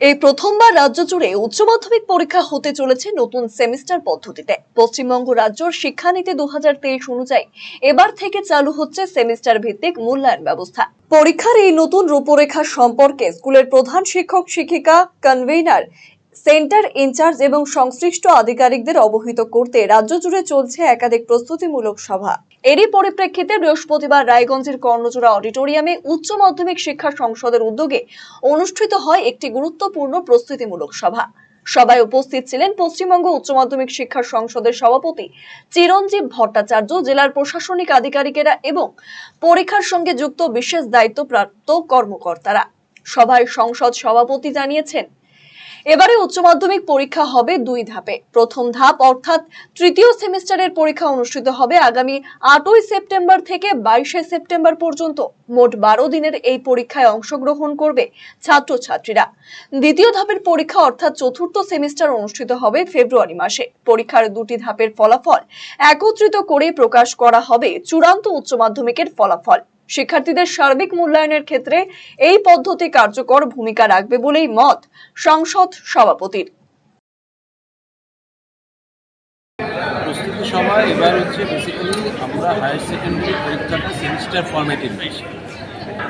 এই প্রথমবার রাজ্য জুড়ে উচ্চ মাধ্যমিক পরীক্ষা হতে চলেছে নতুন সেমিস্টার পদ্ধতিতে। পশ্চিমবঙ্গ রাজ্যের শিক্ষানীতি দু হাজার তেইশ অনুযায়ী এবার থেকে চালু হচ্ছে সেমিস্টার ভিত্তিক মূল্যায়ন ব্যবস্থা। পরীক্ষার এই নতুন রূপরেখা সম্পর্কে স্কুলের প্রধান শিক্ষক, শিক্ষিকা কনভেনার সেন্টার ইনচার্জ এবং সংশ্লিষ্ট আধিকারিকদের অবহিত করতে রাজ্য জুড়ে চলছে একাধিক প্রস্তুতিমূলক সভা। এরই পরিপ্রেক্ষিতে বৃহস্পতিবার রায়গঞ্জের কর্ণচূড়া অডিটোরিয়ামে উচ্চ মাধ্যমিক শিক্ষা সংসদের উদ্যোগে অনুষ্ঠিত হয় একটি গুরুত্বপূর্ণ প্রস্তুতিমূলক সভা। সভায় উপস্থিত ছিলেন পশ্চিমবঙ্গ উচ্চ মাধ্যমিক শিক্ষা সংসদের সভাপতি চিরঞ্জীব ভট্টাচার্য, জেলার প্রশাসনিক আধিকারিকেরা এবং পরীক্ষার সঙ্গে যুক্ত বিশেষ দায়িত্বপ্রাপ্ত কর্মকর্তারা। সভায় সংসদ সভাপতি জানিয়েছেন এবারে উচ্চ মাধ্যমিক পরীক্ষা হবে দুই ধাপে। প্রথম ধাপ অর্থাৎ তৃতীয় সেমিস্টারের পরীক্ষা অনুষ্ঠিত হবে আগামী আটই সেপ্টেম্বর থেকে বাইশে সেপ্টেম্বর পর্যন্ত। মোট বারো দিনের এই পরীক্ষায় অংশগ্রহণ করবে ছাত্রছাত্রীরা। দ্বিতীয় ধাপের পরীক্ষা অর্থাৎ চতুর্থ সেমিস্টার অনুষ্ঠিত হবে ফেব্রুয়ারি মাসে। পরীক্ষার দুটি ধাপের ফলাফল একত্রিত করে প্রকাশ করা হবে চূড়ান্ত উচ্চ মাধ্যমিকের ফলাফল। শিক্ষার্থীদের সার্বিক মূল্যায়নের ক্ষেত্রে এই পদ্ধতি কার্যকর ভূমিকা রাখবে বলেই মত সংসদ সভাপতির। এবার হচ্ছে বেসিক্যালি আমরা হায়ার সেকেন্ডারি পরীক্ষাটা সেমিস্টার ফরম্যাটে নিয়েছি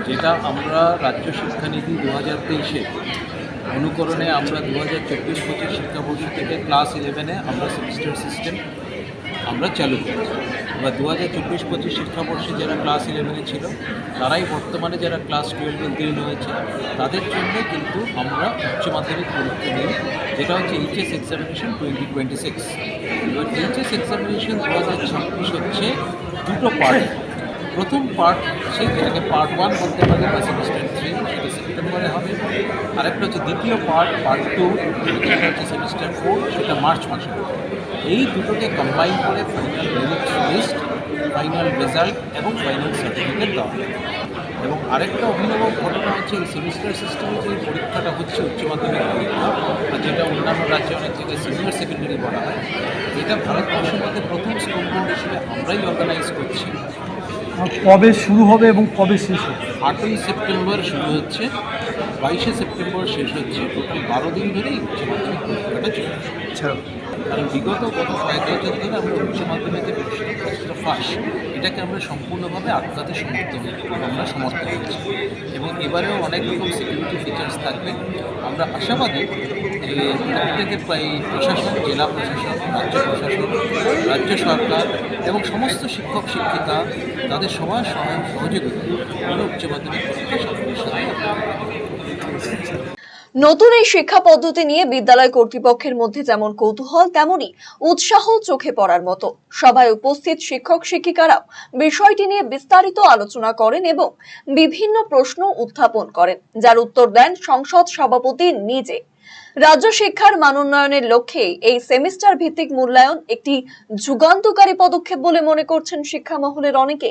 যেটা আমরা রাজ্য শিক্ষানীতি দু হাজার তেইশে অনুকরণে আমরা দু হাজার চব্বিশ পঁচিশ শিক্ষাবর্ষ থেকে ক্লাস ইলেভেনে আমরা সেমিস্টার সিস্টেম আমরা চালু করেছি। এবার দু হাজার চব্বিশ পঁচিশ শিক্ষাবর্ষে যারা ক্লাস ইলেভেনে ছিল, তারাই বর্তমানে যারা ক্লাস টুয়েলভে উত্তীর্ণ হয়েছে, তাদের জন্য কিন্তু আমরা উচ্চ মাধ্যমিক পরীক্ষা নিই যেটা হচ্ছে HS examination twenty twenty six এবার এইচএস এক্সামিনেশন দু হাজার ছাব্বিশ হচ্ছে দুটো পার্ট প্রথম পার্ট হচ্ছে যেটাকে পার্ট ওয়ান বলতে পারি বা সেমিস্টার থ্রি সেটা সেপ্টেম্বরে হবে। আরেকটা হচ্ছে দ্বিতীয় পার্ট পার্ট টু হচ্ছে সেমিস্টার ফোর সেটা মার্চ মাসে। এই দুটোকে কম্বাইন করে final merit list final result এবং ফাইনাল সার্টিফিকেট দেওয়া হবে এবং আরেকটা অভিনব ঘটনা হচ্ছে এই সেমিস্টার সিস্টেমে যে পরীক্ষাটা হচ্ছে উচ্চ মাধ্যমিক পরীক্ষা আর যেটা অন্যান্য রাজ্যে অনেক জায়গায় সিনিয়র সেকেন্ডারি বলা হয়, এটা ভারতবর্ষের মধ্যে প্রথম স্কুল বোর্ড হিসেবে আমরাই অর্গানাইজ করছি। কবে শুরু হবে এবং কবে শেষ হবে? আটই সেপ্টেম্বর শুরু হচ্ছে বাইশে সেপ্টেম্বর শেষ হচ্ছে টোটাল বারো দিন ধরেই উচ্চ মাধ্যমিক পরীক্ষাটা চলছে। আচ্ছা। কারণ বিগত গত কয়েক বছর ধরে আমরা উচ্চ মাধ্যমিকের ফার্স্ট ফাঁস। এটাকে আমরা সম্পূর্ণভাবে আত্মাতে সমর্থ আমরা সমর্থ হয়েছি এবং এবারেও অনেক রকম সিকিউরিটি ফিচার্স থাকবে। আমরা আশাবাদী যে প্রত্যেকের প্রায় প্রশাসন, জেলা প্রশাসন, রাজ্য প্রশাসন, রাজ্য সরকার এবং সমস্ত শিক্ষক, শিক্ষিকা তাদের সবার সহায় সহযোগিতা উচ্চ মাধ্যমিক পরীক্ষা সাফল্যের সাথে নতুন এই শিক্ষা পদ্ধতি নিয়ে বিদ্যালয় কর্তৃপক্ষের মধ্যে যেমন কৌতূহল তেমনি উৎসাহ চোখে পড়ার মতো। সভায় উপস্থিত শিক্ষক শিক্ষিকারাও বিষয়টি নিয়ে বিস্তারিত আলোচনা করেন এবং বিভিন্ন প্রশ্ন উত্থাপন করেন, যার উত্তর দেন সংসদ সভাপতি নিজে। রাজ্য শিক্ষার মানোন্নয়নের লক্ষ্যে এই সেমিস্টার ভিত্তিক মূল্যায়ন একটি যুগান্তকারী পদক্ষেপ বলে মনে করছেন শিক্ষা মহলের অনেকে।